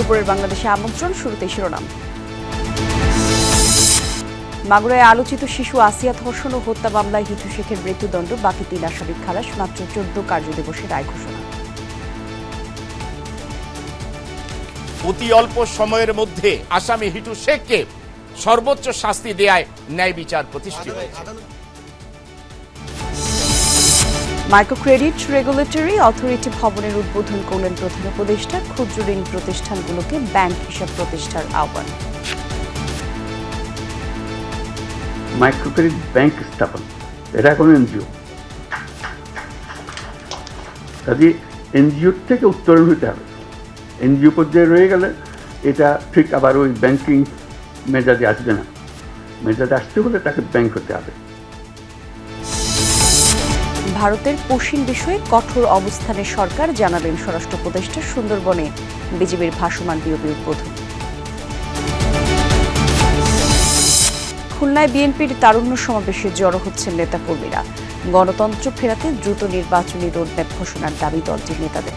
দুপুরের বাংলাদেশে আমন্ত্রণ, শুরুতে শিরোনাম। মাগুরায় আলোচিত শিশু আসিয়া ধর্ষণ ও হত্যা মামলায় হিটু শেখের মৃত্যুদণ্ড, বাকি তিন আসামির খালাস, মাত্র চোদ্দ কার্যদিবসে রায় ঘোষণা। অতি অল্প সময়ের মধ্যে আসামি হিটু শেখকে সর্বোচ্চ শাস্তি দেয়ায় ন্যায় বিচার প্রতিষ্ঠিত মাইক্রোক্রেডিট, রেগুলেটরি, অথরিটি ভবনের উদ্বোধন করলেন প্রধান উপদেষ্টা, ক্ষুদ্র ঋণ প্রতিষ্ঠানগুলোকে ব্যাংক হিসাব প্রতিষ্ঠার আহ্বান। মাইক্রোক্রেডিট ব্যাংক স্থাপন, এটা এখন এনজিও। কাজে এনজিওর থেকে উত্তরণ হতে হবে। এনজিও পর্যায়ে রয়ে গেলে এটা ঠিক আবার ওই ব্যাংকিং মেজাজে আসবে না। মেজাজে আসতে হলে তাকে ব্যাংক হতে হবে। ভারতের পশ্চিম বিষয়ে কঠোর অবস্থানে সরকার জানালেন স্বরাষ্ট্র উপদেষ্টা সুন্দরবনে বিজেপির ভাসমান বিওপি উদ্বোধন। খুলনায় বিএনপির তারুণ্য সমাবেশে জড়ো হচ্ছেন নেতাকর্মীরা। গণতন্ত্র ফেরাতে দ্রুত নির্বাচনী রোডম্যাপ ঘোষণার দাবি দলটির নেতাদের।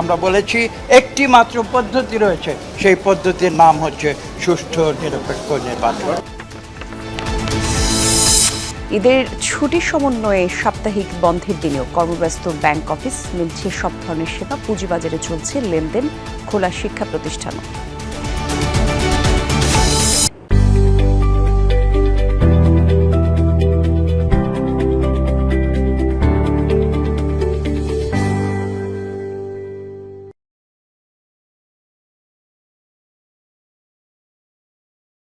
আমরা বলেছি, একটি মাত্র পদ্ধতি রয়েছে। সেই পদ্ধতির নাম হচ্ছে সুষ্ঠু, নিরপেক্ষ নির্বাচন। ঈদের ছুটি সমন্বয়ে সাপ্তাহিক বন্ধের দিনেও কর্মব্যস্ত ব্যাংক অফিস মিলছে সব ধরনের সেবা, পুঁজিবাজারে চলছে লেনদেন, খোলা শিক্ষা প্রতিষ্ঠানও।